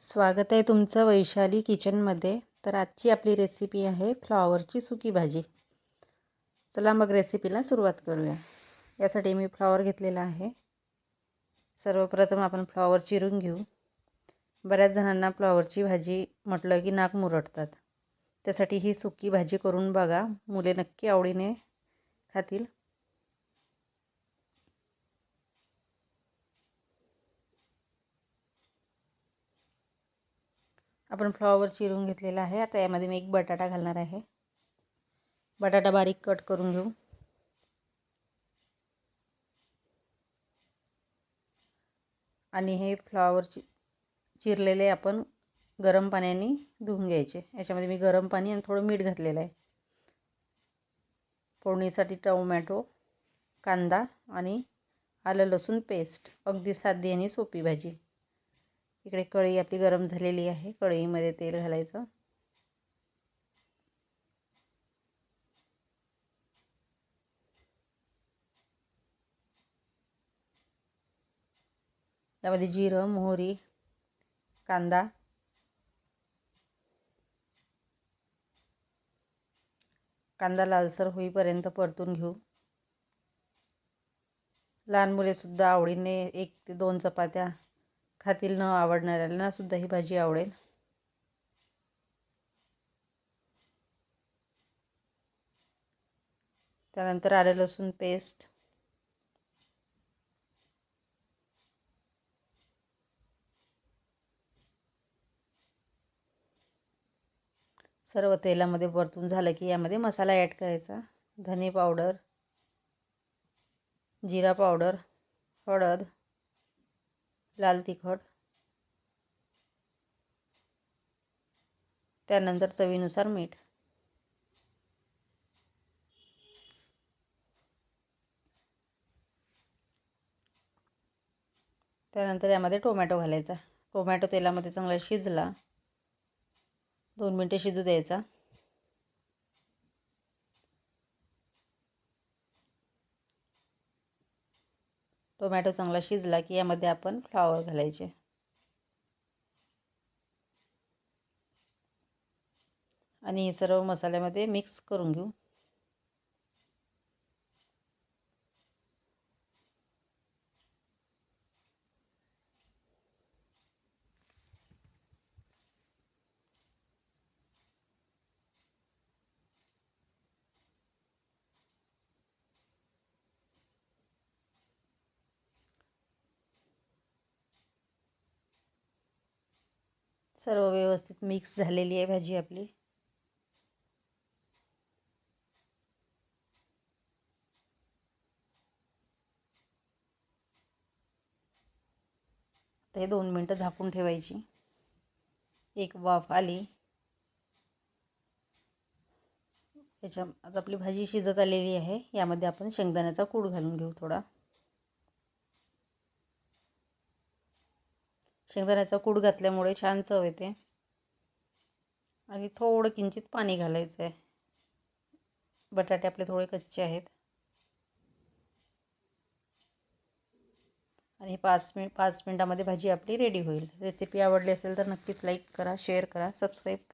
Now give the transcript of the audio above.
स्वागत आहे तुमचं वैशाली किचनमध्ये. तर आजची आपली रेसिपी आहे फ्लॉवरची सुकी भाजी. चला मग रेसिपीला सुरुवात करूया. यासाठी मी फ्लॉवर घेतलेला आहे. सर्वप्रथम आपण फ्लॉवर चिरून घेऊ. बऱ्याच जणांना फ्लॉवरची भाजी म्हटलं की नाक मुरडतात. त्यासाठी ही सुकी भाजी करून बघा. मुले नक्की आवडीने खातील. आपण फ्लॉवर चिरून घेतलेला आहे. आता यामध्ये मी एक बटाटा घालणार आहे. बटाटा बारीक कट करून घेऊ. आणि हे फ्लॉवर चि चिरलेले आपण गरम पाण्याने धुवून घ्यायचे. याच्यामध्ये मी गरम पाणी आणि थोडं मीठ घातलेलं आहे. फोडणीसाठी टोमॅटो कांदा आणि आलं लसूण पेस्ट अगदी साधी आणि सोपी भाजी. इकडे कढई आपली गरम झालेली आहे. कढईमध्ये तेल घालायचं. त्यामध्ये जिरं मोहरी कांदा कांदा लालसर होईपर्यंत परतून घेऊ. लहान मुलेसुद्धा आवडीने एक ते दोन चपात्या खातील न आवडणाऱ्यांना सुद्धा ही भाजी आवडेल. त्यानंतर आले लसूण पेस्ट. सर्व तेलामध्ये परतून झालं की यामध्ये मसाला ॲड करायचा. धने पावडर जिरा पावडर हळद लाल तिखट. त्यानंतर चवीनुसार मीठ. त्यानंतर यामध्ये टोमॅटो घालायचा. टोमॅटो तेलामध्ये चांगला शिजला. दोन मिनटे शिजू द्यायचा. टोमॅटो चांगला शिजला की यामध्ये आपण फ्लॉवर घालायचे. आणि सर्व मसाल्यामध्ये मिक्स करून घेऊ. सर्व व्यवस्थित मिक्स झालेली आहे भाजी आपली. ते दोन मिनटं झाकून ठेवायची. एक वाफ आली. याच्या आता आपली भाजी शिजत आलेली आहे. यामध्ये आपण शेंगदाण्याचा कूड घालून घेऊ थोडा. शेंगदाण्याचा कूड घातल्यामुळे छान चव येते. आणि थोडं किंचित पाणी घालायचं आहे. बटाटे आपले थोडे कच्चे आहेत. आणि पाच मिनिट पाच मिनटामध्ये भाजी आपली रेडी होईल. रेसिपी आवडली असेल तर नक्कीच लाईक करा शेअर करा सबस्क्राईब